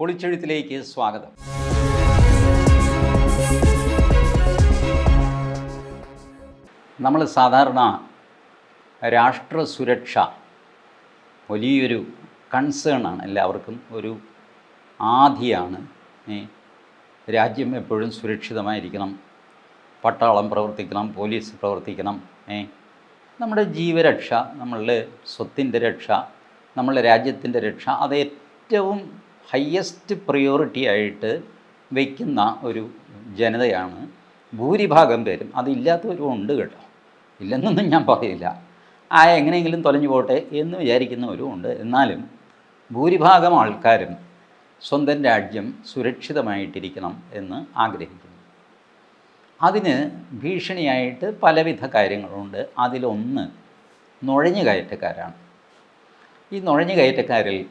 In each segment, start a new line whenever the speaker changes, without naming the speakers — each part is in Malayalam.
പൊളിച്ചെഴുത്തിലേക്ക് സ്വാഗതം. നമ്മൾ സാധാരണ രാഷ്ട്ര സുരക്ഷ വലിയൊരു കൺസേൺ ആണ് എല്ലാവർക്കും. ഒരു ആധിയാണ്. രാജ്യം എപ്പോഴും സുരക്ഷിതമായിരിക്കണം. പട്ടാളം പ്രവർത്തിക്കണം പോലീസ് പ്രവർത്തിക്കണം. ഏ നമ്മുടെ ജീവരക്ഷ നമ്മളുടെ സ്വത്തിന്റെ രക്ഷ നമ്മളുടെ രാജ്യത്തിന്റെ രക്ഷ അത് ഏറ്റവും ഹയ്യസ്റ്റ് പ്രയോറിറ്റി ആയിട്ട് വയ്ക്കുന്ന ഒരു ജനതയാണ് ഭൂരിഭാഗം പേരും. അതില്ലാത്തവരും ഉണ്ട് കേട്ടോ. ഇല്ലെന്നൊന്നും ഞാൻ പറയില്ല. ആ എങ്ങനെയെങ്കിലും തൊലഞ്ഞു പോട്ടെ എന്ന് വിചാരിക്കുന്നവരും ഉണ്ട്. എന്നാലും ഭൂരിഭാഗം ആൾക്കാരും സ്വന്തം രാജ്യം സുരക്ഷിതമായിട്ടിരിക്കണം എന്ന് ആഗ്രഹിക്കുന്നു. അതിന് ഭീഷണിയായിട്ട് പലവിധ കാര്യങ്ങളുണ്ട്. അതിലൊന്ന് നുഴഞ്ഞു കയറ്റക്കാരാണ് ഈ നുഴഞ്ഞു കയറ്റക്കാരിൽ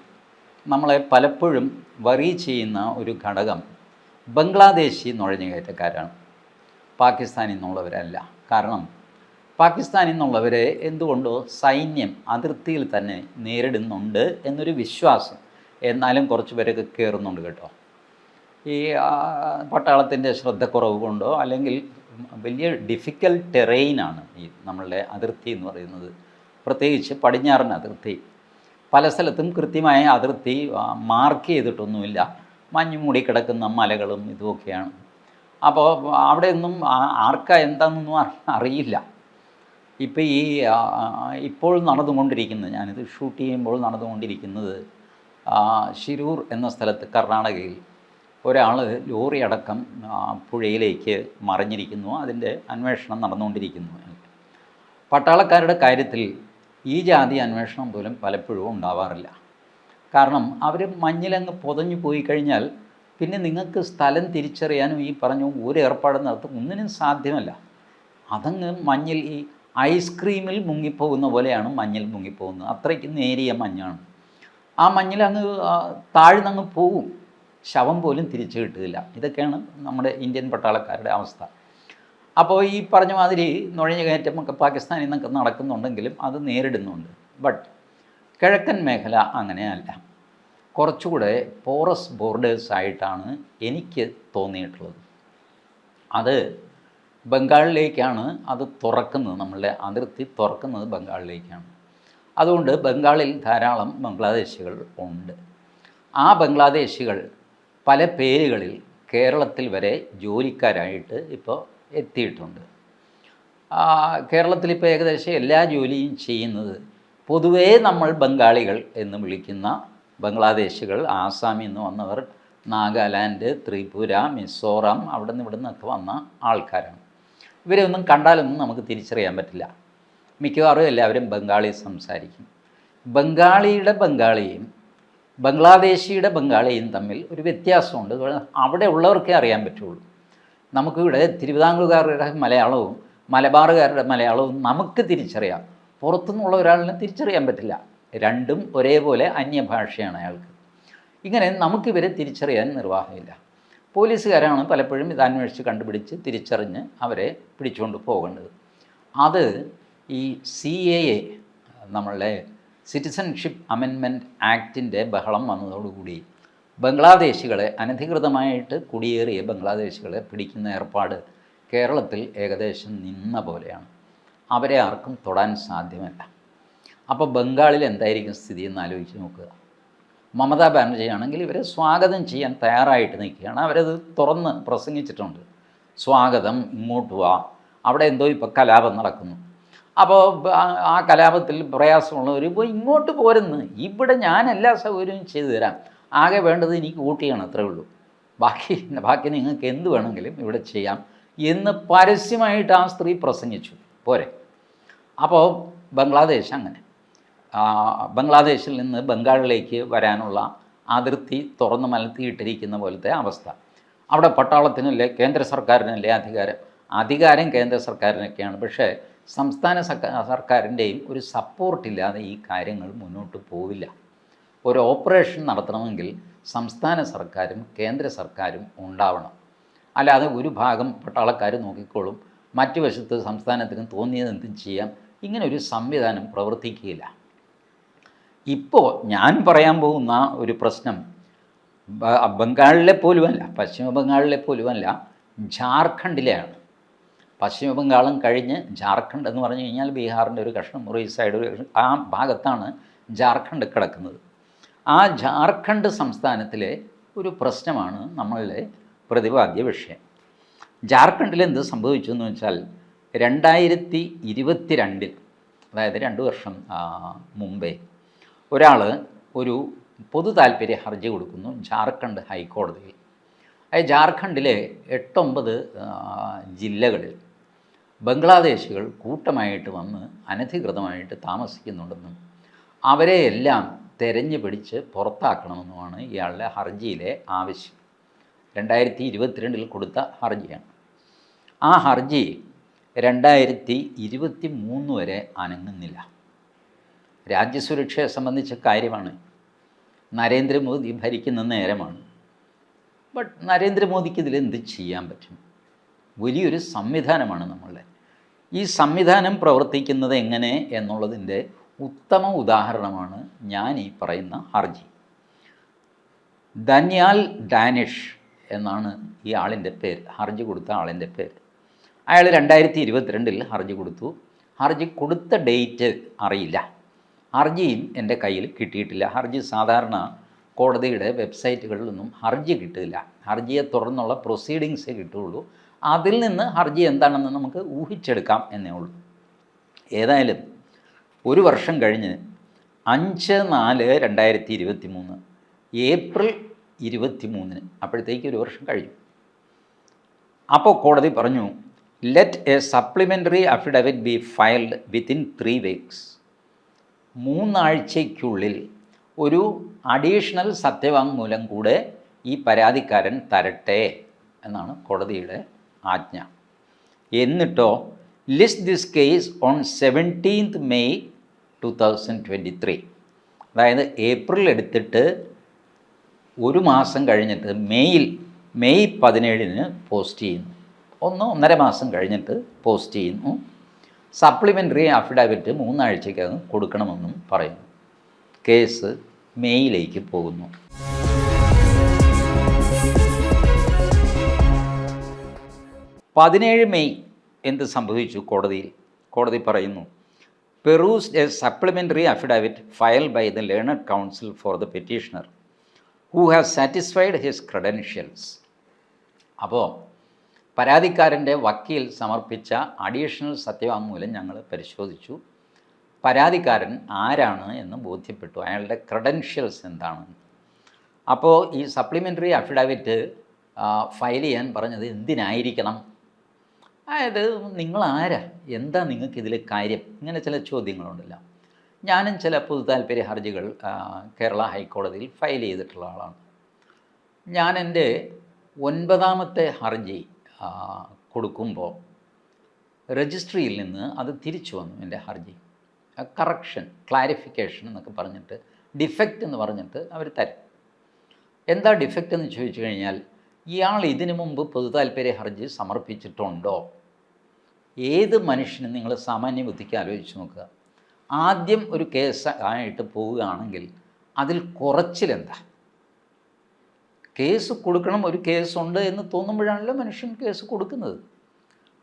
നമ്മളെ പലപ്പോഴും വറി ചെയ്യുന്ന ഒരു ഘടകം ബംഗ്ലാദേശി നുഴഞ്ഞുകയറ്റക്കാരാണ്. പാകിസ്ഥാനിൽ നിന്നുള്ളവരല്ല. കാരണം പാകിസ്ഥാനിൽ നിന്നുള്ളവരെ എന്തുകൊണ്ടോ സൈന്യം അതിർത്തിയിൽ തന്നെ നേരിടുന്നുണ്ട് എന്നൊരു വിശ്വാസം എന്നാലും കുറച്ച് പേരൊക്കെ കയറുന്നുണ്ട് കേട്ടോ. ഈ പട്ടാളത്തിന്റെ ശ്രദ്ധക്കുറവ് കൊണ്ടോ അല്ലെങ്കിൽ വലിയ ഡിഫിക്കൽട്ട് ടെറൈനാണ് ഈ നമ്മളുടെ അതിർത്തി എന്ന് പറയുന്നത്. പ്രത്യേകിച്ച് പടിഞ്ഞാറൻ അതിർത്തി. പല സ്ഥലത്തും കൃത്യമായ അതിർത്തി മാർക്ക് ചെയ്തിട്ടൊന്നുമില്ല. മഞ്ഞ് മൂടി കിടക്കുന്ന മലകളും ഇതുമൊക്കെയാണ്. അപ്പോൾ അവിടെ ഒന്നും ആർക്കാ എന്താണെന്നൊന്നും അറിയില്ല. ഇപ്പോൾ ഈ ഇപ്പോൾ നടന്നുകൊണ്ടിരിക്കുന്നത് ഞാനിത് ഷൂട്ട് ചെയ്യുമ്പോൾ നടന്നുകൊണ്ടിരിക്കുന്നത് ശിരൂർ എന്ന സ്ഥലത്ത് കർണാടകയിൽ ഒരാൾ ലോറി അടക്കം പുഴയിലേക്ക് മറിഞ്ഞിരിക്കുന്നു. അതിന്റെ അന്വേഷണം നടന്നുകൊണ്ടിരിക്കുന്നു. പട്ടാളക്കാരുടെ കാര്യത്തിൽ ഈ ജാതി അന്വേഷണം പോലും പലപ്പോഴും ഉണ്ടാവാറില്ല. കാരണം അവർ മഞ്ഞിലങ്ങ് പൊതഞ്ഞു പോയി കഴിഞ്ഞാൽ പിന്നെ നിങ്ങൾക്ക് സ്ഥലം തിരിച്ചറിയാനും ഈ പറഞ്ഞ ഒരു ഏർപ്പാടും നടത്തും ഒന്നിനും സാധ്യമല്ല. അതങ്ങ് മഞ്ഞിൽ ഈ ഐസ്ക്രീമിൽ മുങ്ങിപ്പോകുന്ന പോലെയാണ് മഞ്ഞിൽ മുങ്ങിപ്പോകുന്നത്. അത്രയ്ക്ക് നേരിയ മഞ്ഞാണ്. ആ മഞ്ഞിൽ അങ്ങ് താഴ്ന്നങ്ങ് പോവും. ശവം പോലും തിരിച്ചു കിട്ടുകയില്ല. ഇതൊക്കെയാണ് നമ്മുടെ ഇന്ത്യൻ പട്ടാളക്കാരുടെ അവസ്ഥ. അപ്പോൾ ഈ പറഞ്ഞ മാതിരി നുഴഞ്ഞു കയറ്റമൊക്കെ പാകിസ്ഥാനിൽ നിന്നൊക്കെ നടക്കുന്നുണ്ടെങ്കിലും അത് നേരിടുന്നുണ്ട്. ബട്ട് കിഴക്കൻ മേഖല അങ്ങനെയല്ല. കുറച്ചുകൂടെ പോറസ് ബോർഡേഴ്സ് ആയിട്ടാണ് എനിക്ക് തോന്നിയിട്ടുള്ളത്. അത് ബംഗാളിലേക്കാണ് അത് തുറക്കുന്നത്. നമ്മളുടെ അതിർത്തി തുറക്കുന്നത് ബംഗാളിലേക്കാണ്. അതുകൊണ്ട് ബംഗാളിൽ ധാരാളം ബംഗ്ലാദേശികൾ ഉണ്ട്. ആ ബംഗ്ലാദേശികൾ പല പേരുകളിൽ കേരളത്തിൽ വരെ ജോലിക്കാരായിട്ട് ഇപ്പോൾ എത്തിയിട്ടുണ്ട്. കേരളത്തിൽ ഇപ്പോൾ ഏകദേശം എല്ലാ ജോലിയും ചെയ്യുന്നത് പൊതുവേ നമ്മൾ ബംഗാളികൾ എന്ന് വിളിക്കുന്ന ബംഗ്ലാദേശികൾ ആസാമിൽ നിന്ന് വന്നവർ നാഗാലാൻഡ് ത്രിപുര മിസോറാം അവിടെ നിന്ന് ഇവിടെ നിന്നൊക്കെ വന്ന ആൾക്കാരാണ്. ഇവരെ ഒന്നും കണ്ടാലൊന്നും നമുക്ക് തിരിച്ചറിയാൻ പറ്റില്ല. മിക്കവാറും എല്ലാവരും ബംഗാളി സംസാരിക്കും. ബംഗാളിയുടെ ബംഗാളിയും ബംഗ്ലാദേശിയുടെ ബംഗാളിയും തമ്മിൽ ഒരു വ്യത്യാസമുണ്ട്. അവിടെ ഉള്ളവർക്കേ അറിയാൻ പറ്റുള്ളൂ. നമുക്കിവിടെ തിരുവിതാംകൂറുകാരുടെ മലയാളവും മലബാറുകാരുടെ മലയാളവും നമുക്ക് തിരിച്ചറിയാം. പുറത്തുനിന്നുള്ള ഒരാളിനെ തിരിച്ചറിയാൻ പറ്റില്ല. രണ്ടും ഒരേപോലെ അന്യഭാഷയാണ് അയാൾക്ക്. ഇങ്ങനെ നമുക്കിവരെ തിരിച്ചറിയാൻ നിർവാഹമില്ല. പോലീസുകാരാണ് പലപ്പോഴും ഇത് അന്വേഷിച്ച് കണ്ടുപിടിച്ച് തിരിച്ചറിഞ്ഞ് അവരെ പിടിച്ചുകൊണ്ട് പോകേണ്ടത്. അത് ഈ സി എ എ നമ്മളുടെ സിറ്റിസൺഷിപ്പ് അമെൻമെന്റ് ആക്ടിന്റെ ബഹളം വന്നതോടുകൂടി ബംഗ്ലാദേശികളെ അനധികൃതമായിട്ട് കുടിയേറിയ ബംഗ്ലാദേശികളെ പിടിക്കുന്ന ഏർപ്പാട് കേരളത്തിൽ ഏകദേശം നിന്ന പോലെയാണ്. അവരെ ആർക്കും തൊടാൻ സാധ്യമല്ല. അപ്പോൾ ബംഗാളിൽ എന്തായിരിക്കും സ്ഥിതി എന്ന് ആലോചിച്ച് നോക്കുക. മമതാ ബാനർജി ആണെങ്കിൽ ഇവരെ സ്വാഗതം ചെയ്യാൻ തയ്യാറായിട്ട് നിൽക്കുകയാണ്. അവരത് തുറന്ന് പ്രസംഗിച്ചിട്ടുണ്ട്. സ്വാഗതം ഇങ്ങോട്ട് വാ. അവിടെ എന്തോ ഇപ്പോൾ കലാപം നടക്കുന്നു. അപ്പോൾ ആ- കലാപത്തിൽ പ്രയാസമുള്ളവർ ഇപ്പോൾ ഇങ്ങോട്ട് പോരുന്ന്. ഇവിടെ ഞാൻ എല്ലാ സൗകര്യവും ചെയ്തു തരാം. ആകെ വേണ്ടത് എനിക്ക് വോട്ട് അത്രേ ഉള്ളൂ. ബാക്കി ബാക്കി നിങ്ങൾക്ക് എന്ത് വേണമെങ്കിലും ഇവിടെ ചെയ്യാം എന്ന് പരസ്യമായിട്ട് ആ സ്ത്രീ പ്രസംഗിച്ചു. പോരെ. അപ്പോൾ ബംഗ്ലാദേശ് അങ്ങനെ. ബംഗ്ലാദേശിൽ നിന്ന് ബംഗാളിലേക്ക് വരാനുള്ള അതിർത്തി തുറന്ന് മലത്തിയിട്ടിരിക്കുന്ന പോലത്തെ അവസ്ഥ. അവിടെ പട്ടാളത്തിനല്ലേ കേന്ദ്ര സർക്കാരിനല്ലേ അധികാരം? അധികാരം കേന്ദ്ര സർക്കാരിനൊക്കെയാണ്. പക്ഷേ സംസ്ഥാന സർക്കാ സർക്കാരിന്റെയും ഒരു സപ്പോർട്ടില്ലാതെ ഈ കാര്യങ്ങൾ മുന്നോട്ട് പോവില്ല. ഒരു ഓപ്പറേഷൻ നടത്തണമെങ്കിൽ സംസ്ഥാന സർക്കാരും കേന്ദ്ര സർക്കാരും ഉണ്ടാവണം. അല്ലാതെ ഒരു ഭാഗം പട്ടാളക്കാർ നോക്കിക്കോളും മറ്റു വശത്ത് സംസ്ഥാനത്തിന് തോന്നിയതെന്തും ചെയ്യാം. ഇങ്ങനെ ഒരു സംവിധാനം പ്രവർത്തിക്കുകയില്ല. ഇപ്പോൾ ഞാൻ പറയാൻ പോകുന്ന ഒരു പ്രശ്നം ബംഗാളിലെ പോലുമല്ല പശ്ചിമ ബംഗാളിലെ പോലുമല്ല ജാർഖണ്ഡിലെയാണ്. പശ്ചിമ ബംഗാളും കഴിഞ്ഞ് ജാർഖണ്ഡ് എന്ന് പറഞ്ഞു കഴിഞ്ഞാൽ ബീഹാറിന്റെ ഒരു കഷ്ണം മുറി സൈഡ് ആ ഭാഗത്താണ് ജാർഖണ്ഡ് കിടക്കുന്നത്. ആ ജാർഖണ്ഡ് സംസ്ഥാനത്തിലെ ഒരു പ്രശ്നമാണ് നമ്മളുടെ പ്രതിപാദ്യ വിഷയം. ജാർഖണ്ഡിൽ എന്ത് സംഭവിച്ചു എന്ന് വെച്ചാൽ രണ്ടായിരത്തി ഇരുപത്തി രണ്ടിൽ അതായത് രണ്ട് വർഷം മുമ്പേ ഒരാൾ ഒരു പൊതു താല്പര്യ ഹർജി കൊടുക്കുന്നു ജാർഖണ്ഡ് ഹൈക്കോടതിയിൽ. അതായത് ജാർഖണ്ഡിലെ എട്ടൊമ്പത് ജില്ലകളിൽ ബംഗ്ലാദേശികൾ കൂട്ടമായിട്ട് വന്ന് അനധികൃതമായിട്ട് താമസിക്കുന്നുണ്ടെന്നും അവരെ എല്ലാം തെരഞ്ഞു പിടിച്ച് പുറത്താക്കണമെന്നുമാണ് ഇയാളുടെ ഹർജിയിലെ ആവശ്യം. രണ്ടായിരത്തി ഇരുപത്തിരണ്ടിൽ കൊടുത്ത ഹർജിയാണ്. ആ ഹർജി രണ്ടായിരത്തി ഇരുപത്തി മൂന്ന് വരെ അനങ്ങുന്നില്ല. രാജ്യസുരക്ഷയെ സംബന്ധിച്ച കാര്യമാണ്. നരേന്ദ്രമോദി ഭരിക്കുന്ന നേരമാണ്. ബട്ട് നരേന്ദ്രമോദിക്ക് ഇതിൽ എന്ത് ചെയ്യാൻ പറ്റും? വലിയൊരു സംവിധാനമാണ് നമ്മളുടെ. ഈ സംവിധാനം പ്രവർത്തിക്കുന്നത് എങ്ങനെ എന്നുള്ളതിന്റെ ഉത്തമ ഉദാഹരണമാണ് ഞാൻ ഈ പറയുന്ന ഹർജി. ദനിയാൽ ഡാനിഷ് എന്നാണ് ഈ ആളിന്റെ പേര് ഹർജി കൊടുത്ത ആളിന്റെ പേര്. അയാൾ രണ്ടായിരത്തി ഇരുപത്തിരണ്ടിൽ ഹർജി കൊടുത്തു. ഹർജി കൊടുത്ത ഡേറ്റ് അറിയില്ല. ഹർജിയും എന്റെ കയ്യിൽ കിട്ടിയിട്ടില്ല. ഹർജി സാധാരണ കോടതിയുടെ വെബ്സൈറ്റുകളിലൊന്നും ഹർജി കിട്ടില്ല. ഹർജിയെ തുടർന്നുള്ള പ്രൊസീഡിങ്സേ കിട്ടുകയുള്ളൂ. അതിൽ നിന്ന് ഹർജി എന്താണെന്ന് നമുക്ക് ഊഹിച്ചെടുക്കാം എന്നേ ഉള്ളൂ. ഏതായാലും ഒരു വർഷം കഴിഞ്ഞ് അഞ്ച് നാല് രണ്ടായിരത്തി ഇരുപത്തി മൂന്ന് ഏപ്രിൽ ഇരുപത്തി മൂന്നിന് അപ്പോഴത്തേക്ക് ഒരു വർഷം കഴിഞ്ഞു. അപ്പോൾ കോടതി പറഞ്ഞു let a supplementary affidavit be filed within three weeks മൂന്നാഴ്ചയ്ക്കുള്ളിൽ ഒരു അഡീഷണൽ സത്യവാങ്മൂലം കൂടെ ഈ പരാതിക്കാരൻ തരട്ടെ എന്നാണ് കോടതിയുടെ ആജ്ഞ. എന്നിട്ടോ list this case on seventeenth May two thousand twenty three അതായത് ഏപ്രിൽ എടുത്തിട്ട് ഒരു മാസം കഴിഞ്ഞിട്ട് മെയ്യിൽ മെയ് പതിനേഴിന് പോസ്റ്റ് ചെയ്യുന്നു. ഒന്ന് ഒന്നര മാസം കഴിഞ്ഞിട്ട് പോസ്റ്റ് ചെയ്യുന്നു. സപ്ലിമെന്ററി അഫിഡാവിറ്റ് മൂന്നാഴ്ചയ്ക്കകം കൊടുക്കണമെന്നും പറയുന്നു. കേസ് മെയ്യിലേക്ക് പോകുന്നു. പതിനേഴ് മെയ് എന്ത് സംഭവിച്ചു കോടതിയിൽ? കോടതി പറയുന്നു perused a supplementary affidavit filed by the learned counsel for the petitioner who has satisfied his credentials അപ്പോൾ പരാതിക്കാരന്റെ വക്കീൽ സമർപ്പിച്ച അഡീഷണൽ സത്യവാങ്മൂലം ഞങ്ങൾ പരിശോധിച്ചു. പരാതിക്കാരൻ ആരാണ് എന്ന് ബോധ്യപ്പെട്ടു. അയാളുടെ ക്രെഡൻഷ്യൽസ് എന്താണ്? അപ്പോൾ ഈ സപ്ലിമെന്ററി അഫിഡാവിറ്റ് ഫയൽ ചെയ്യാൻ പറഞ്ഞത് എന്തിനായിരിക്കണം? അതായത് നിങ്ങൾ ആരാ എന്താ നിങ്ങൾക്ക് ഇതിൽ കാര്യം? ഇങ്ങനെ ചില ചോദ്യങ്ങളുണ്ടല്ലോ. ഞാനും ചില പൊതു താല്പര്യ ഹർജികൾ കേരള ഹൈക്കോടതിയിൽ ഫയൽ ചെയ്തിട്ടുള്ള ആളാണ്. ഞാൻ എന്റെ ഒൻപതാമത്തെ ഹർജി കൊടുക്കുമ്പോൾ രജിസ്ട്രിയിൽ നിന്ന് അത് തിരിച്ചു വന്നു എന്റെ ഹർജി. കറക്ഷൻ ക്ലാരിഫിക്കേഷൻ എന്നൊക്കെ പറഞ്ഞിട്ട് ഡിഫക്റ്റ് എന്ന് പറഞ്ഞിട്ട് അവർ തരും. എന്താ ഡിഫക്റ്റ് എന്ന് ചോദിച്ചു കഴിഞ്ഞാൽ ഇയാൾ ഇതിനു മുമ്പ് പൊതു താല്പര്യ ഹർജി സമർപ്പിച്ചിട്ടുണ്ടോ? ഏത് മനുഷ്യനും നിങ്ങൾ സാമാന്യ ബുദ്ധിക്ക് ആലോചിച്ച് നോക്കുക. ആദ്യം ഒരു കേസ് ആയിട്ട് പോവുകയാണെങ്കിൽ അതിൽ കുറച്ചിലെന്താ? കേസ് കൊടുക്കണം ഒരു കേസുണ്ട് എന്ന് തോന്നുമ്പോഴാണല്ലോ മനുഷ്യൻ കേസ് കൊടുക്കുന്നത്.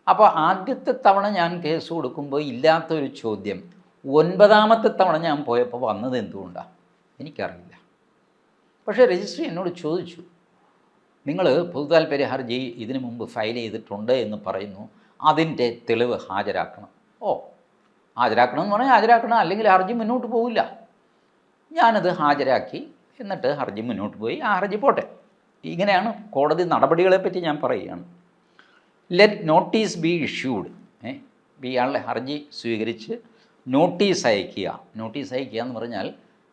അപ്പോൾ ആദ്യത്തെ തവണ ഞാൻ കേസ് കൊടുക്കുമ്പോൾ ഇല്ലാത്ത ഒരു ചോദ്യം ഒൻപതാമത്തെ തവണ ഞാൻ പോയപ്പോൾ വന്നത് എന്തുകൊണ്ടാണ് എനിക്കറിയില്ല. പക്ഷേ രജിസ്ട്രി എന്നോട് ചോദിച്ചു നിങ്ങൾ പൊതു താല്പര്യ ഹർജി ഇതിനു മുമ്പ് ഫയൽ ചെയ്തിട്ടുണ്ട് എന്ന് പറയുന്നു. അതിന്റെ തെളിവ് ഹാജരാക്കണം. ഓ ഹാജരാക്കണം എന്ന് പറഞ്ഞാൽ ഹാജരാക്കണം അല്ലെങ്കിൽ ഹർജി മുന്നോട്ട് പോവില്ല. ഞാനത് ഹാജരാക്കി എന്നിട്ട് ഹർജി മുന്നോട്ട് പോയി ആ ഹർജി പോട്ടെ. ഇങ്ങനെയാണ് കോടതി നടപടികളെ പറ്റി ഞാൻ പറയുകയാണ്. ലെറ്റ് നോട്ടീസ് ബി ഇഷ്യൂഡ് ഇയാളുടെ ഹർജി സ്വീകരിച്ച് നോട്ടീസ് അയക്കുക നോട്ടീസ് അയക്കുക എന്ന് പറഞ്ഞാൽ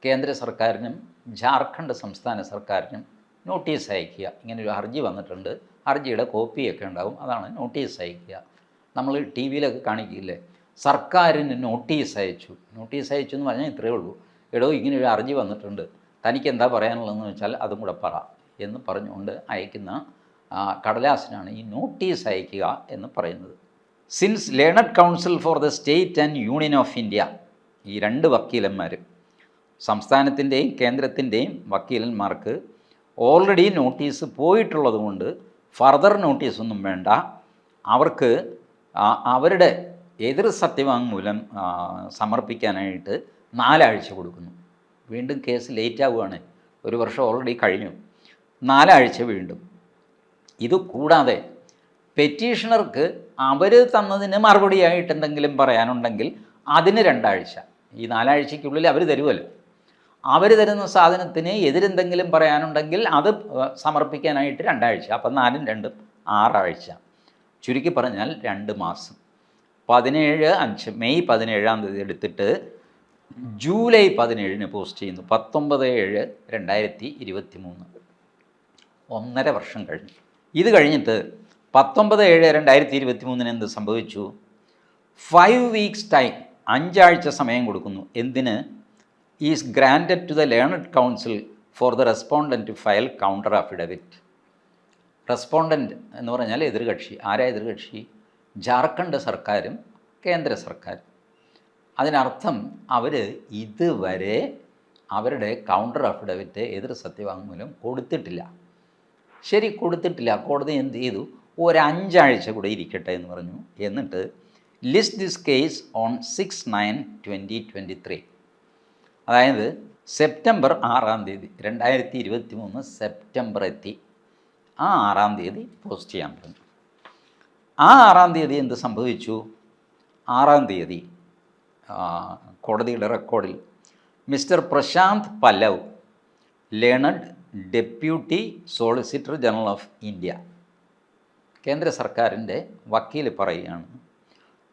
കേന്ദ്ര സർക്കാരിനും ജാർഖണ്ഡ് സംസ്ഥാന സർക്കാരിനും നോട്ടീസ് അയക്കുക ഇങ്ങനൊരു ഹർജി വന്നിട്ടുണ്ട്. ഹർജിയുടെ കോപ്പിയൊക്കെ ഉണ്ടാകും. അതാണ് നോട്ടീസ് അയക്കുക നമ്മൾ ടി വിയിലൊക്കെ കാണിക്കില്ലേ? സർക്കാരിന് നോട്ടീസ് അയച്ചു. നോട്ടീസ് അയച്ചു എന്ന് പറഞ്ഞാൽ ഇത്രയേ ഉള്ളൂ. എടോ ഇങ്ങനെ ഒരു അർജി വന്നിട്ടുണ്ട്. തനിക്ക് എന്താ പറയാനുള്ളതെന്ന് വെച്ചാൽ അതും കൂടെ പറ എന്ന് പറഞ്ഞുകൊണ്ട് അയക്കുന്ന കടലാസിനാണ് ഈ നോട്ടീസ് അയക്കുക എന്ന് പറയുന്നത്. Since learned counsel for the state and Union of India ഈ രണ്ട് വക്കീലന്മാർ സംസ്ഥാനത്തിന്റെയും കേന്ദ്രത്തിന്റെയും വക്കീലന്മാർക്ക് ഓൾറെഡി നോട്ടീസ് പോയിട്ടുള്ളത് കൊണ്ട് ഫർദർ നോട്ടീസൊന്നും വേണ്ട. അവർക്ക് അവരുടെ എതിർ സത്യവാങ്മൂലം സമർപ്പിക്കാനായിട്ട് നാലാഴ്ച കൊടുക്കുന്നു. വീണ്ടും കേസ് ലേറ്റ് ആവുകയാണ്. ഒരു വർഷം ഓൾറെഡി കഴിഞ്ഞു. നാലാഴ്ച വീണ്ടും. ഇത് കൂടാതെ പെറ്റീഷണർക്ക് അവർ തന്നതിന് മറുപടിയായിട്ട് എന്തെങ്കിലും പറയാനുണ്ടെങ്കിൽ അതിന് രണ്ടാഴ്ച. ഈ നാലാഴ്ചയ്ക്കുള്ളിൽ അവർ തരുമല്ലോ അവർ തരുന്ന സാധനത്തിന് എതിരെന്തെങ്കിലും പറയാനുണ്ടെങ്കിൽ അത് സമർപ്പിക്കാനായിട്ട് രണ്ടാഴ്ച. അപ്പം നാലും രണ്ടും ആറാഴ്ച. ചുരുക്കി പറഞ്ഞാൽ രണ്ട് മാസം. പതിനേഴ് അഞ്ച് മെയ് പതിനേഴാം തീയതി എടുത്തിട്ട് ജൂലൈ പതിനേഴിന് പോസ്റ്റ് ചെയ്യുന്നു. പത്തൊമ്പത് ഏഴ് രണ്ടായിരത്തി ഇരുപത്തി മൂന്ന് ഒന്നര വർഷം കഴിഞ്ഞു. ഇത് കഴിഞ്ഞിട്ട് പത്തൊമ്പത് ഏഴ് രണ്ടായിരത്തി ഇരുപത്തി മൂന്നിന് എന്ത് സംഭവിച്ചു? ഫൈവ് വീക്സ് ടൈം അഞ്ചാഴ്ച സമയം കൊടുക്കുന്നു. എന്തിന്? Is granted to the learned counsel for the respondent file counter affidavit respondent എന്ന് പറഞ്ഞാൽ എതിർകക്ഷി. ആരാ എതിർകക്ഷി? ജാർഖണ്ഡ് സർക്കാരും കേന്ദ്ര സർക്കാരും. അതിനർത്ഥം അവർ ഇതുവരെ അവരുടെ കൗണ്ടർ അഫിഡവിറ്റ് എതിർ സത്യവാങ്മൂലം കൊടുത്തിട്ടില്ല. ശരി കൊടുത്തിട്ടില്ല. കോടതി എന്ത് ചെയ്തു? ഒരഞ്ചാഴ്ച കൂടെ ഇരിക്കട്ടെ എന്ന് പറഞ്ഞു. എന്നിട്ട് list this case on six nine twenty twenty three അതായത് സെപ്റ്റംബർ ആറാം തീയതി രണ്ടായിരത്തി ഇരുപത്തി മൂന്ന് സെപ്റ്റംബർ എത്തി. ആ ആറാം തീയതി പോസ്റ്റ് ചെയ്യാൻ പറഞ്ഞു. ആ ആറാം തീയതി എന്ത് സംഭവിച്ചു? ആറാം തീയതി കോടതിയുടെ റെക്കോർഡിൽ mister Prashant Pallav learned deputy solicitor general of India കേന്ദ്ര സർക്കാരിന്റെ വക്കീൽ പറയുകയാണ്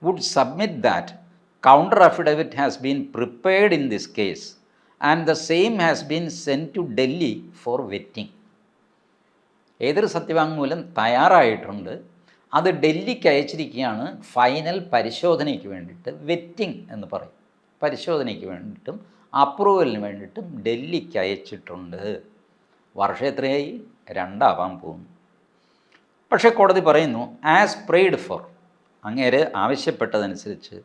would submit that counter affidavit has been prepared in this case and the same has been sent to Delhi for vetting എതിർ സത്യവാങ്മൂലം തയ്യാറായിട്ടുണ്ട് അത് ഡൽഹിക്ക് അയച്ചിരിക്കുകയാണ് ഫൈനൽ പരിശോധനയ്ക്ക് വേണ്ടിയിട്ട് വെറ്റിംഗ് എന്ന് പറയും. പരിശോധനയ്ക്ക് വേണ്ടിയിട്ടും അപ്രൂവലിന് വേണ്ടിയിട്ടും ഡൽഹിക്ക് അയച്ചിട്ടുണ്ട്. വർഷം എത്രയായി? രണ്ടാവാൻ പോകുന്നു. പക്ഷേ കോടതി പറയുന്നു ആസ് പ്രെയ്ഡ് ഫോർ അങ്ങേര് ആവശ്യപ്പെട്ടതനുസരിച്ച്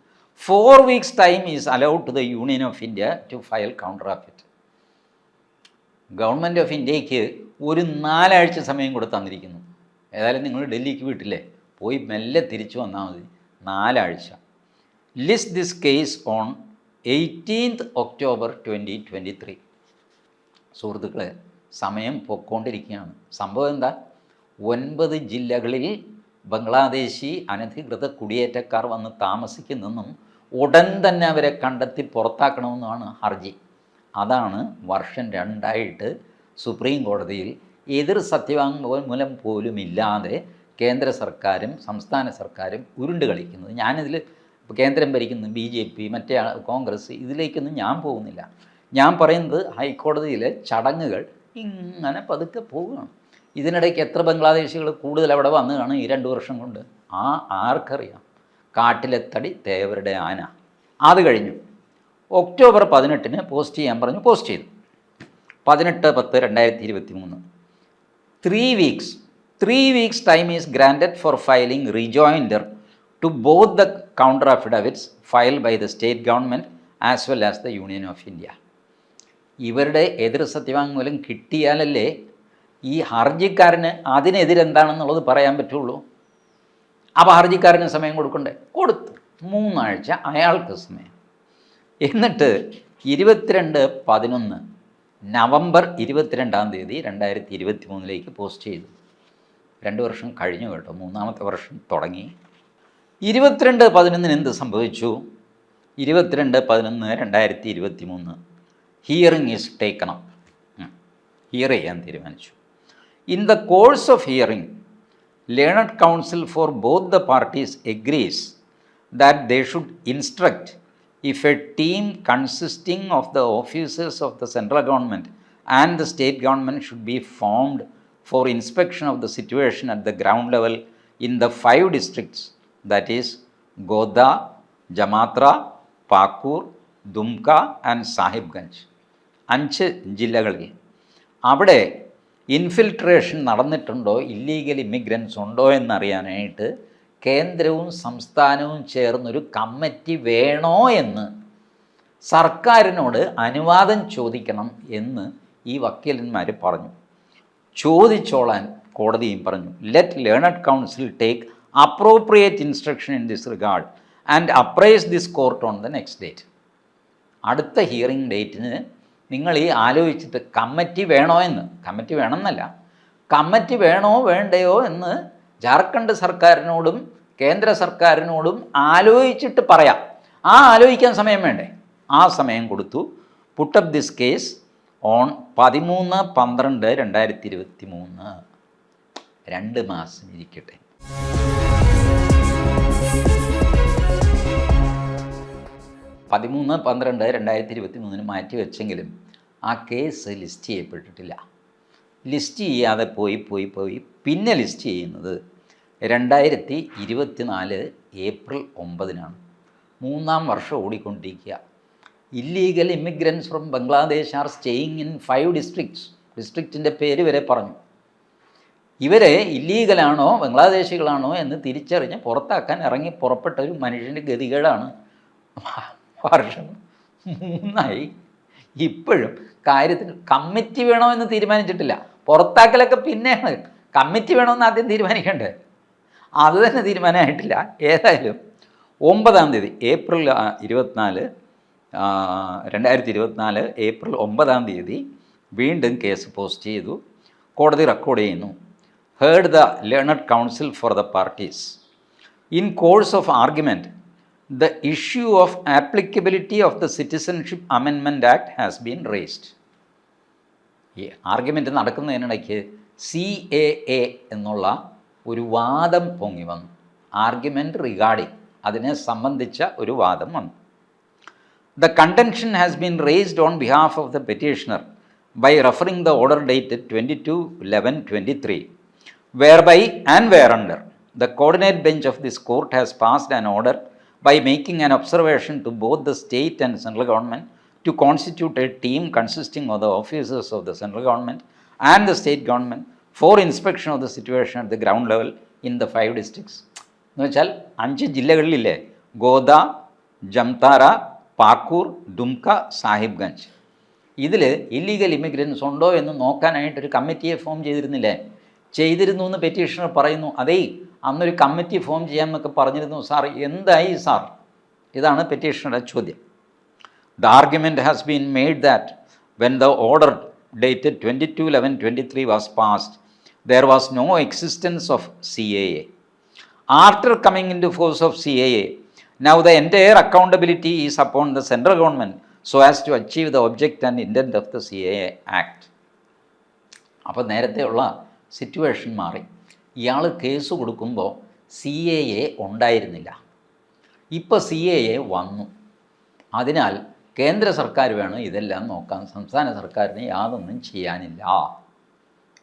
four weeks time is allowed to the Union of India to file counter affidavit government of ഇന്ത്യയ്ക്ക് ഒരു നാലാഴ്ച സമയം കൂടെ തന്നിരിക്കുന്നു. ഏതായാലും നിങ്ങൾ ഡൽഹിക്ക് വിട്ടില്ലേ? പോയി മെല്ലെ തിരിച്ചു വന്നാൽ മതി. നാലാഴ്ച. List this case on eighteenth October twenty twenty three സുഹൃത്തുക്കളെ സമയം പൊക്കോണ്ടിരിക്കുകയാണ്. സംഭവം എന്താ? ഒൻപത് ജില്ലകളിൽ ബംഗ്ലാദേശി അനധികൃത കുടിയേറ്റക്കാർ വന്ന് താമസിക്കുന്നെന്നും ഉടൻ തന്നെ അവരെ കണ്ടെത്തി പുറത്താക്കണമെന്നുമാണ് ഹർജി. അതാണ് വർഷം രണ്ടായിട്ട് സുപ്രീം കോടതിയിൽ എതിർ സത്യവാങ്മൂലം പോലും ഇല്ലാതെ കേന്ദ്ര സർക്കാരും സംസ്ഥാന സർക്കാരും ഉരുണ്ട് കളിക്കുന്നത്. ഞാനിതിൽ കേന്ദ്രം ഭരിക്കുന്ന ബി ജെ പി മറ്റേ കോൺഗ്രസ് ഇതിലേക്കൊന്നും ഞാൻ പോകുന്നില്ല. ഞാൻ പറയുന്നത് ഹൈക്കോടതിയിലെ ചടങ്ങുകൾ ഇങ്ങനെ പതുക്കെ പോവുകയാണ്. ഇതിനിടയ്ക്ക് എത്ര ബംഗ്ലാദേശികൾ കൂടുതൽ അവിടെ വന്നു കാണും ഈ രണ്ട് വർഷം കൊണ്ട്? ആ ആർക്കറിയാം. കാട്ടിലെത്തടി തേവരുടെ ആന. അത് കഴിഞ്ഞു. ഒക്ടോബർ പതിനെട്ടിന് പോസ്റ്റ് ചെയ്യാൻ പറഞ്ഞു പോസ്റ്റ് ചെയ്തു. പതിനെട്ട് പത്ത് രണ്ടായിരത്തി ഇരുപത്തി മൂന്ന് three weeks three weeks time is granted for filing rejoinder to both the counter affidavits filed by the state government as well as the Union of India ഇവരുടെ എതിർ സത്യവാങ്മൂലം കിട്ടിയാലല്ലേ ഈ ഹർജിക്കാരന് അതിനെതിരെന്താണെന്നുള്ളത് പറയാൻ പറ്റുള്ളൂ? അപ്പോൾ ഹർജിക്കാരന് സമയം കൊടുക്കണ്ടേ? കൊടുത്തു. മൂന്നാഴ്ച അയാൾക്ക് സമയം. എന്നിട്ട് ഇരുപത്തിരണ്ട് പതിനൊന്ന് നവംബർ ഇരുപത്തിരണ്ടാം തീയതി രണ്ടായിരത്തി ഇരുപത്തി മൂന്നിലേക്ക് പോസ്റ്റ് ചെയ്തു. രണ്ട് വർഷം കഴിഞ്ഞു കേട്ടോ. മൂന്നാമത്തെ വർഷം തുടങ്ങി. ഇരുപത്തിരണ്ട് പതിനൊന്നിന് എന്ത് സംഭവിച്ചു? ഇരുപത്തിരണ്ട് പതിനൊന്ന് രണ്ടായിരത്തി ഇരുപത്തി മൂന്ന് ഹിയറിംഗ് ഈസ് ടേക്കണം ഹിയർ ചെയ്യാൻ തീരുമാനിച്ചു. In the course of hearing learned counsel for both the parties agrees that they should instruct if a team consisting of the officers of the central government and the state government should be formed for inspection of the situation at the ground level in the five districts that is Godda, Jamatra, Pakur, Dumka and Sahibganj. അഞ്ച് ജില്ലകളിൽ അവിടെ ഇൻഫിൽട്രേഷൻ നടന്നിട്ടുണ്ടോ ഇല്ലീഗൽ ഇമിഗ്രൻസ് ഉണ്ടോ എന്നറിയാനായിട്ട് കേന്ദ്രവും സംസ്ഥാനവും ചേർന്നൊരു കമ്മിറ്റി വേണോ എന്ന് സർക്കാരിനോട് അനുവാദം ചോദിക്കണം എന്ന് ഈ വക്കീലന്മാർ പറഞ്ഞു. ചോദിച്ചോളാൻ കോടതിയും പറഞ്ഞു. Let learned counsel take appropriate instruction in this regard and apprise this court on the next date അടുത്ത ഹിയറിംഗ് ഡേറ്റിന് നിങ്ങൾ ഈ ആലോചിച്ചിട്ട് കമ്മിറ്റി വേണോ എന്ന്. കമ്മിറ്റി വേണമെന്നല്ല. കമ്മിറ്റി വേണോ വേണ്ടയോ എന്ന് ജാർഖണ്ഡ് സർക്കാരിനോടും കേന്ദ്ര സർക്കാരിനോടും ആലോചിച്ചിട്ട് പറയാം. ആ ആലോചിക്കാൻ സമയം വേണ്ടേ? ആ സമയം കൊടുത്തു. പുട്ടപ്പ് ദിസ് കേസ് ഓൺ പതിമൂന്ന് പന്ത്രണ്ട് രണ്ടായിരത്തി ഇരുപത്തി മൂന്ന് രണ്ട് മാസം ഇരിക്കട്ടെ. പതിമൂന്ന് പന്ത്രണ്ട് രണ്ടായിരത്തി ഇരുപത്തി മൂന്നിന് മാറ്റി വെച്ചെങ്കിലും ആ കേസ് ലിസ്റ്റ് ചെയ്യപ്പെട്ടിട്ടില്ല. ലിസ്റ്റ് ചെയ്യാതെ പോയി പോയി പോയി. പിന്നെ ലിസ്റ്റ് ചെയ്യുന്നത് രണ്ടായിരത്തി ഇരുപത്തി നാല് ഏപ്രിൽ ഒമ്പതിനാണ്. മൂന്നാം വർഷം ഓടിക്കൊണ്ടിരിക്കുക. Illegal immigrants from Bangladesh are staying in five districts ഡിസ്ട്രിക്റ്റിന്റെ പേര് വരെ പറഞ്ഞു. ഇവരെ ഇല്ലീഗലാണോ ബംഗ്ലാദേശികളാണോ എന്ന് തിരിച്ചറിഞ്ഞ് പുറത്താക്കാൻ ഇറങ്ങി പുറപ്പെട്ട ഒരു മനുഷ്യന്റെ ഗതികേടാണ്. വർഷം മൂന്നായി. ഇപ്പോഴും കാര്യത്തിന് കമ്മിറ്റി വേണോ എന്ന് തീരുമാനിച്ചിട്ടില്ല. പുറത്താക്കലൊക്കെ പിന്നെയാണ്. കമ്മിറ്റി വേണമെന്ന് ആദ്യം തീരുമാനിക്കണ്ടേ? അത് തന്നെ തീരുമാനമായിട്ടില്ല. ഏതായാലും ഒമ്പതാം തീയതി ഏപ്രിൽ ഇരുപത്തിനാല് രണ്ടായിരത്തി ഇരുപത്തിനാല് ഏപ്രിൽ ഒമ്പതാം തീയതി വീണ്ടും കേസ് പോസ്റ്റ് ചെയ്തു. കോടതി റെക്കോർഡ് ചെയ്യുന്നു. Heard the learned counsel for the parties in course of argument the issue of applicability of the citizenship അമെൻമെന്റ് act has been raised ഈ ആർഗ്യുമെന്റ് നടക്കുന്നതിനിടയ്ക്ക് സി എ എ എന്നുള്ള ഒരു വാദം പൊങ്ങി വന്നു. ആർഗ്യുമെന്റ് റിഗാർഡിങ് അതിനെ സംബന്ധിച്ച ഒരു വാദം വന്നു. The contention has been raised on behalf of the petitioner by referring the order date twenty two eleven twenty three whereby and whereunder the coordinate bench of this court has passed an order by making an observation to both the state and central government to constitute a team consisting of the officers of the central government and the state government for inspection of the situation at the ground level in the five districts എന്ന് വെച്ചാൽ അഞ്ച് ജില്ലകളിലില്ലേ? ഗോദ ജംതാര പാക്കൂർ ദുംക സാഹിബ്ഗഞ്ച്. ഇതിൽ ഇല്ലീഗൽ ഇമിഗ്രൻസ് ഉണ്ടോ എന്ന് നോക്കാനായിട്ടൊരു കമ്മിറ്റിയെ ഫോം ചെയ്തിരുന്നില്ലേ? ചെയ്തിരുന്നു എന്ന് പെറ്റീഷണർ പറയുന്നു അതേ അന്നൊരു കമ്മിറ്റി ഫോം ചെയ്യാമെന്നൊക്കെ പറഞ്ഞിരുന്നു സാർ. എന്തായി സാർ? ഇതാണ് പെറ്റീഷണറുടെ ചോദ്യം. The argument has been made that when the order dated twenty two eleven twenty three was passed a after coming into force of C A A now the entire accountability is upon the central government so as to achieve the object and intent of the C A A act അപ്പോൾ നേരത്തെയുള്ള സിറ്റുവേഷൻ മാറി. ഇയാൾ കേസ് കൊടുക്കുമ്പോൾ സി എ എ ഉണ്ടായിരുന്നില്ല. ഇപ്പോൾ സി എ എ വന്നു. അതിനാൽ കേന്ദ്ര സർക്കാർ വേണം ഇതെല്ലാം നോക്കാൻ. സംസ്ഥാന സർക്കാരിന് യാതൊന്നും ചെയ്യാനില്ല.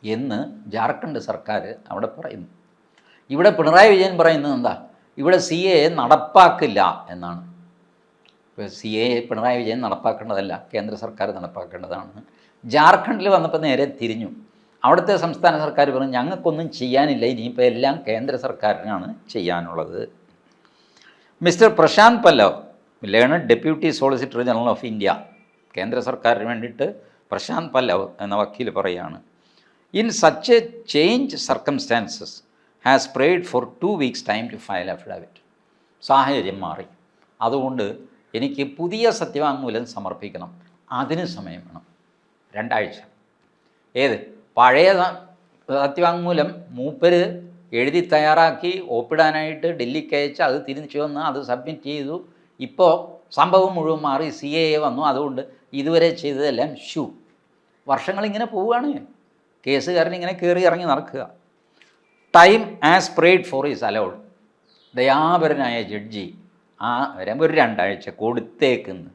എന്ന് ജാർഖണ്ഡ് സർക്കാർ അവിടെ പറയുന്നു. ഇവിടെ പിണറായി വിജയൻ പറയുന്നത് എന്താ? ഇവിടെ സി എ നടപ്പാക്കില്ല എന്നാണ്. ഇപ്പോൾ സി എ പിണറായി വിജയൻ നടപ്പാക്കേണ്ടതല്ല കേന്ദ്ര സർക്കാർ നടപ്പാക്കേണ്ടതാണ് ജാർഖണ്ഡിൽ വന്നപ്പോൾ നേരെ തിരിഞ്ഞു. അവിടുത്തെ സംസ്ഥാന സർക്കാർ പറഞ്ഞു ഞങ്ങൾക്കൊന്നും ചെയ്യാനില്ല ഇനിയിപ്പോൾ എല്ലാം കേന്ദ്ര സർക്കാരിനാണ് ചെയ്യാനുള്ളത്. Mister Prashant Pallav learned deputy solicitor general of India കേന്ദ്ര സർക്കാരിന് വേണ്ടിയിട്ട് പ്രശാന്ത് പല്ലവ് എന്ന വക്കീൽ പറയുകയാണ്. In such a change circumstances has prayed for two weeks time to file affidavit സാഹചര്യം മാറി. അതുകൊണ്ട് എനിക്ക് പുതിയ സത്യവാങ്മൂലം സമർപ്പിക്കണം. അതിന് സമയം വേണം. രണ്ടാഴ്ച. ഏത്? പഴയ സത്യവാങ്മൂലം മൂപ്പര് എഴുതി തയ്യാറാക്കി ഒപ്പിടാനായിട്ട് ഡൽഹിക്ക് അയച്ച് അത് തിരിച്ചു വന്ന് അത് സബ്മിറ്റ് ചെയ്തു. ഇപ്പോൾ സംഭവം മുഴുവൻ മാറി സി എ വന്നു. അതുകൊണ്ട് ഇതുവരെ ചെയ്തതെല്ലാം ഷൂ വർഷങ്ങളിങ്ങനെ പോവുകയാണ് കേസുകാരൻ ഇങ്ങനെ കയറി ഇറങ്ങി നടക്കുക. Time as prayed for is allowed ദയാപരനായ ജഡ്ജി ആ വരുമ്പോൾ ഒരു രണ്ടാഴ്ച കൊടുത്തേക്കുന്നു.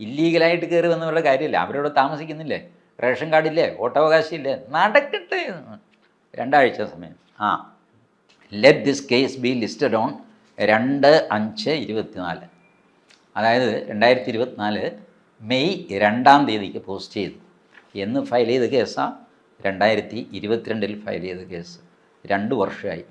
ഇല്ലീഗലായിട്ട് കയറി വന്നവരുടെ കാര്യമില്ല? അവരവിടെ താമസിക്കുന്നില്ലേ? റേഷൻ കാർഡില്ലേ? വോട്ടവകാശമില്ലേ നടക്കട്ടെ. രണ്ടാഴ്ച സമയം. ആ. Let this case be listed on രണ്ട് അഞ്ച് ഇരുപത്തിനാല്. അതായത് രണ്ടായിരത്തി ഇരുപത്തിനാല് മെയ് രണ്ടാം തീയതിക്ക് പോസ്റ്റ് ചെയ്തു. എന്ന് ഫയൽ ചെയ്ത കേസാണ് രണ്ടായിരത്തി ഇരുപത്തിരണ്ടിൽ ഫയൽ ചെയ്ത കേസ്. രണ്ട് വർഷമായി.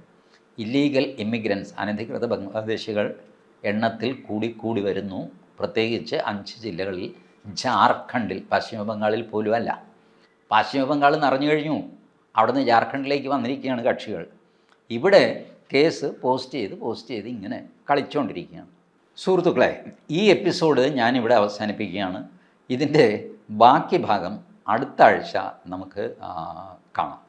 ഇല്ലീഗൽ ഇമിഗ്രൻസ് അനധികൃത ബംഗ്ലാദേശികൾ എണ്ണത്തിൽ കൂടി കൂടി വരുന്നു. പ്രത്യേകിച്ച് അഞ്ച് ജില്ലകളിൽ ജാർഖണ്ഡിൽ പശ്ചിമ ബംഗാളിൽ പോലും അല്ല പശ്ചിമ ബംഗാൾ നിറഞ്ഞു കഴിഞ്ഞു. അവിടുന്ന് ജാർഖണ്ഡിലേക്ക് വന്നിരിക്കുകയാണ് കക്ഷികൾ. ഇവിടെ കേസ് പോസ്റ്റ് ചെയ്ത് പോസ്റ്റ് ചെയ്ത് ഇങ്ങനെ കളിച്ചുകൊണ്ടിരിക്കുകയാണ് സുഹൃത്തുക്കളെ ഈ എപ്പിസോഡ് ഞാനിവിടെ അവസാനിപ്പിക്കുകയാണ്. ഇതിന്റെ ബാക്കി ഭാഗം അടുത്ത ആഴ്ച നമുക്ക് കാണാം.